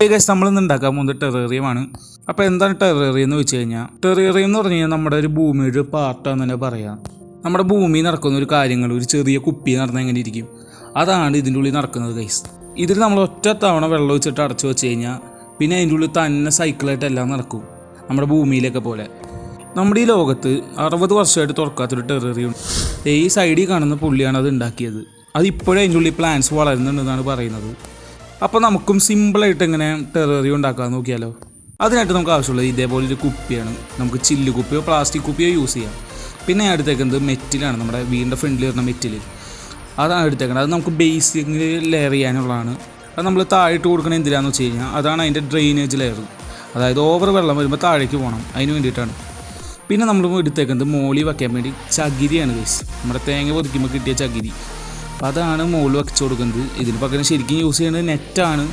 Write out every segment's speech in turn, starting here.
Guys നമ്മൾ ഇന്ന് ഉണ്ടാക്കാൻ പോകുന്നത് ടെറേറിയമാണ് അപ്പോൾ എന്താണ് ടെറേറിയം എന്ന് വെച്ച് കഴിഞ്ഞാൽ ടെറേറിയം എന്ന് പറഞ്ഞു കഴിഞ്ഞാൽ നമ്മുടെ ഒരു ഭൂമിയുടെ പാർട്ടാന്ന് തന്നെ പറയാം. നമ്മുടെ ഭൂമി നടക്കുന്ന ഒരു കാര്യങ്ങൾ ഒരു ചെറിയ കുപ്പി നടന്നാൽ എങ്ങനെ ഇരിക്കും? അതാണ് ഇതിന്റെ ഉള്ളിൽ നടക്കുന്നത് ഗൈസ് ഇതിൽ നമ്മൾ ഒറ്റ തവണ വെള്ളം വെച്ചിട്ട് അടച്ചു വെച്ച് കഴിഞ്ഞാൽ പിന്നെ അതിന്റെ ഉള്ളിൽ തന്നെ സൈക്കിളായിട്ട് എല്ലാം നടക്കും. നമ്മുടെ ഭൂമിയിലൊക്കെ പോലെ. നമ്മുടെ ഈ ലോകത്ത് അറുപത് വർഷമായിട്ട് തുറക്കാത്തൊരു ടെററിയം ഈ സൈഡിൽ കാണുന്ന പുള്ളിയാണ് അത് ഉണ്ടാക്കിയത്. അത് ഇപ്പോഴും അതിന്റെ ഉള്ളിൽ പ്ലാന്റ്സ് വളരുന്നുണ്ടെന്നാണ് പറയുന്നത്. അപ്പോൾ നമുക്കും സിമ്പിളായിട്ട് ഇങ്ങനെ ടെററി ഉണ്ടാക്കാൻ നോക്കിയാലോ? അതിനായിട്ട് നമുക്ക് ആവശ്യമുള്ളത് ഇതേപോലെ ഒരു കുപ്പിയാണ്. നമുക്ക് ചില്ല് കുപ്പിയോ പ്ലാസ്റ്റിക് കുപ്പിയോ യൂസ് ചെയ്യാം. പിന്നെ അടുത്തേക്കുന്നത് മെറ്റിലാണ് നമ്മുടെ വീടിന്റെ ഫ്രണ്ടിൽ വരുന്ന മെറ്റിൽ അതാണ് എടുത്തേക്കുന്നത് അത് നമുക്ക് ബേസിക്കിൽ ലെയർ ചെയ്യാനുള്ളതാണ്. അത് നമ്മൾ താഴോട്ട് കൊടുക്കുന്ന എന്തിനാന്ന് വെച്ച് കഴിഞ്ഞാൽ അതാണ് അതിന്റെ ഡ്രെയിനേജ് ലെയർ അതായത് ഓവർ വെള്ളം വരുമ്പോൾ താഴേക്ക് പോകണം അതിന് വേണ്ടിയിട്ടാണ്. പിന്നെ നമ്മൾ എടുത്തേക്കുന്നത് മോളി വയ്ക്കാൻ വേണ്ടി ചകിരിയാണ് ഗൈസ് നമ്മുടെ തേങ്ങ പൊതിക്കുമ്പോൾ കിട്ടിയ ചകിരി. അപ്പോൾ അതാണ് മുകളിൽ വച്ച് കൊടുക്കുന്നത്. ഇതിന് പകരം ശരിക്കും യൂസ് ചെയ്യുന്നത് നെറ്റാണ്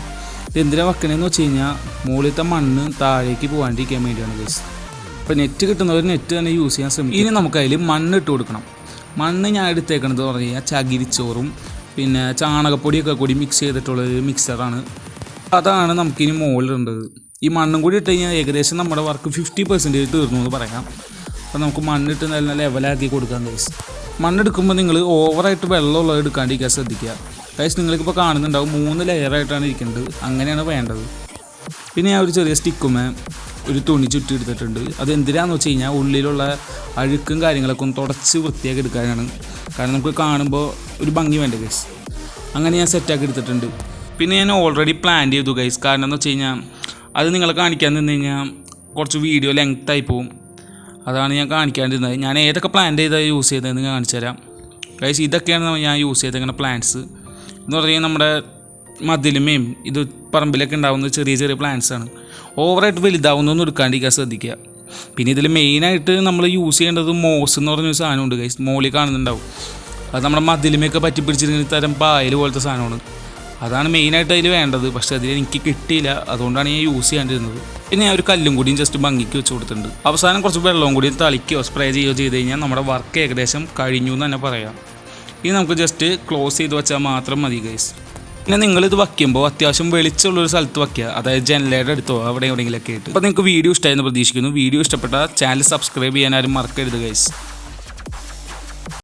ഇത് എന്തിനാണ് വെക്കണതെന്ന് വെച്ച് കഴിഞ്ഞാൽ മുകളിലത്തെ മണ്ണ് താഴേക്ക് പോകാണ്ടിരിക്കാൻ വേണ്ടിയാണ് ഗൈസ് അപ്പോൾ നെറ്റ് കിട്ടുന്നവർ നെറ്റ് തന്നെ യൂസ് ചെയ്യാൻ ശ്രമിക്കും. ഇനി നമുക്ക് അതിൽ മണ്ണ് ഇട്ട് കൊടുക്കണം. മണ്ണ് ഞാൻ എടുത്തേക്കണത് പറഞ്ഞു കഴിഞ്ഞാൽ ചകിരിച്ചോറും പിന്നെ ചാണകപ്പൊടിയൊക്കെ കൂടി മിക്സ് ചെയ്തിട്ടുള്ളൊരു മിക്സറാണ് അതാണ് നമുക്കിനി മുകളിലുണ്ടത് ഈ മണ്ണും കൂടി ഇട്ട് കഴിഞ്ഞാൽ ഏകദേശം നമ്മുടെ വർക്ക് ഫിഫ്റ്റി പെർസെന്റേജ് തീർന്നു എന്ന് പറയാം. അപ്പോൾ നമുക്ക് മണ്ണിട്ട് നല്ല ലെവലാക്കി കൊടുക്കാം ഗൈസ് മണ്ണെടുക്കുമ്പോൾ നിങ്ങൾ ഓവറായിട്ട് വെള്ളമുള്ളത് എടുക്കാണ്ടിരിക്കാൻ ശ്രദ്ധിക്കുക. കൈസ് നിങ്ങൾക്കിപ്പോൾ കാണുന്നുണ്ടാവും മൂന്ന് ലെയറായിട്ടാണ് ഇരിക്കുന്നത്. അങ്ങനെയാണ് വേണ്ടത്. പിന്നെ ഞാൻ ഒരു ചെറിയ സ്റ്റിക്കുമേ ഒരു തുണി ചുറ്റി എടുത്തിട്ടുണ്ട്. അത് എന്തിനാന്ന് വെച്ച് കഴിഞ്ഞാൽ ഉള്ളിലുള്ള അഴുക്കും കാര്യങ്ങളൊക്കെ ഒന്ന് തുടച്ച് വൃത്തിയാക്കി എടുക്കാനാണ്. കാരണം നമുക്ക് കാണുമ്പോൾ ഒരു ഭംഗി വേണ്ട ഗൈസ് അങ്ങനെ ഞാൻ സെറ്റാക്കി എടുത്തിട്ടുണ്ട്. പിന്നെ ഞാൻ ഓൾറെഡി പ്ലാൻ ചെയ്തു ഗൈസ് കാരണം എന്ന് വെച്ച് കഴിഞ്ഞാൽ അത് നിങ്ങളെ കാണിക്കാൻ നിന്ന് കഴിഞ്ഞാൽ കുറച്ച് വീഡിയോ ലെങ്ത് ആയി പോവും. അതാണ് ഞാൻ കാണിക്കാണ്ടിരുന്നത്. ഞാൻ ഏതൊക്കെ പ്ലാൻ ചെയ്താൽ യൂസ് ചെയ്തതെന്ന് കാണിച്ചു തരാം. കഴിച്ച് ഇതൊക്കെയാണ് ഞാൻ യൂസ് ചെയ്ത ഇങ്ങനെ പ്ലാന്റ്സ് എന്ന് പറഞ്ഞാൽ നമ്മുടെ മതിലുമേയും ഇത് പറമ്പിലൊക്കെ ഉണ്ടാകുന്ന ചെറിയ ചെറിയ പ്ലാന്റ്സ് ആണ്. ഓവറായിട്ട് വലുതാവുന്നൊന്നും എടുക്കാണ്ടിരിക്കാൻ ശ്രദ്ധിക്കുക. പിന്നെ ഇതിൽ മെയിനായിട്ട് നമ്മൾ യൂസ് ചെയ്യേണ്ടത് മോസ് എന്ന് പറഞ്ഞൊരു സാധനമുണ്ട് കഴിച്ച് മോളിൽ കാണുന്നുണ്ടാവും. അത് നമ്മുടെ മതിലുമൊക്കെ പറ്റി പിടിച്ചിരിക്കുന്ന തരം പായൽ പോലത്തെ സാധനമാണ്. അതാണ് മെയിനായിട്ട് അതിൽ വേണ്ടത്. പക്ഷേ അതിൽ എനിക്ക് കിട്ടിയില്ല. അതുകൊണ്ടാണ് ഞാൻ യൂസ് ചെയ്യാണ്ടിരുന്നത്. പിന്നെ ഞാൻ ഒരു കല്ലും കൂടിയും ജസ്റ്റ് ഭംഗിക്ക് വെച്ച് കൊടുത്തിട്ടുണ്ട്. അവസാനം കുറച്ച് വെള്ളവും കൂടി തളിക്കുകയോ സ്പ്രേ ചെയ്യുകയോ ചെയ്ത് കഴിഞ്ഞാൽ നമ്മുടെ വർക്ക് ഏകദേശം കഴിഞ്ഞു എന്ന് തന്നെ പറയാം. ഇനി നമുക്ക് ജസ്റ്റ് ക്ലോസ് ചെയ്ത് വെച്ചാൽ മാത്രം മതി ഗൈസ് പിന്നെ നിങ്ങളിത് വയ്ക്കുമ്പോൾ അത്യാവശ്യം വെളിച്ചമുള്ളൊരു സ്ഥലത്ത് വയ്ക്കുക. അതായത് ജനലയുടെ അടുത്തോ അവിടെ എവിടെയെങ്കിലൊക്കെ ആയിട്ട്. അപ്പോൾ നിങ്ങൾക്ക് വീഡിയോ ഇഷ്ടമായെന്ന് പ്രതീക്ഷിക്കുന്നു. വീഡിയോ ഇഷ്ടപ്പെട്ട ചാനൽ സബ്സ്ക്രൈബ് ചെയ്യാൻ ആരും മറക്കരുത് ഗൈസ്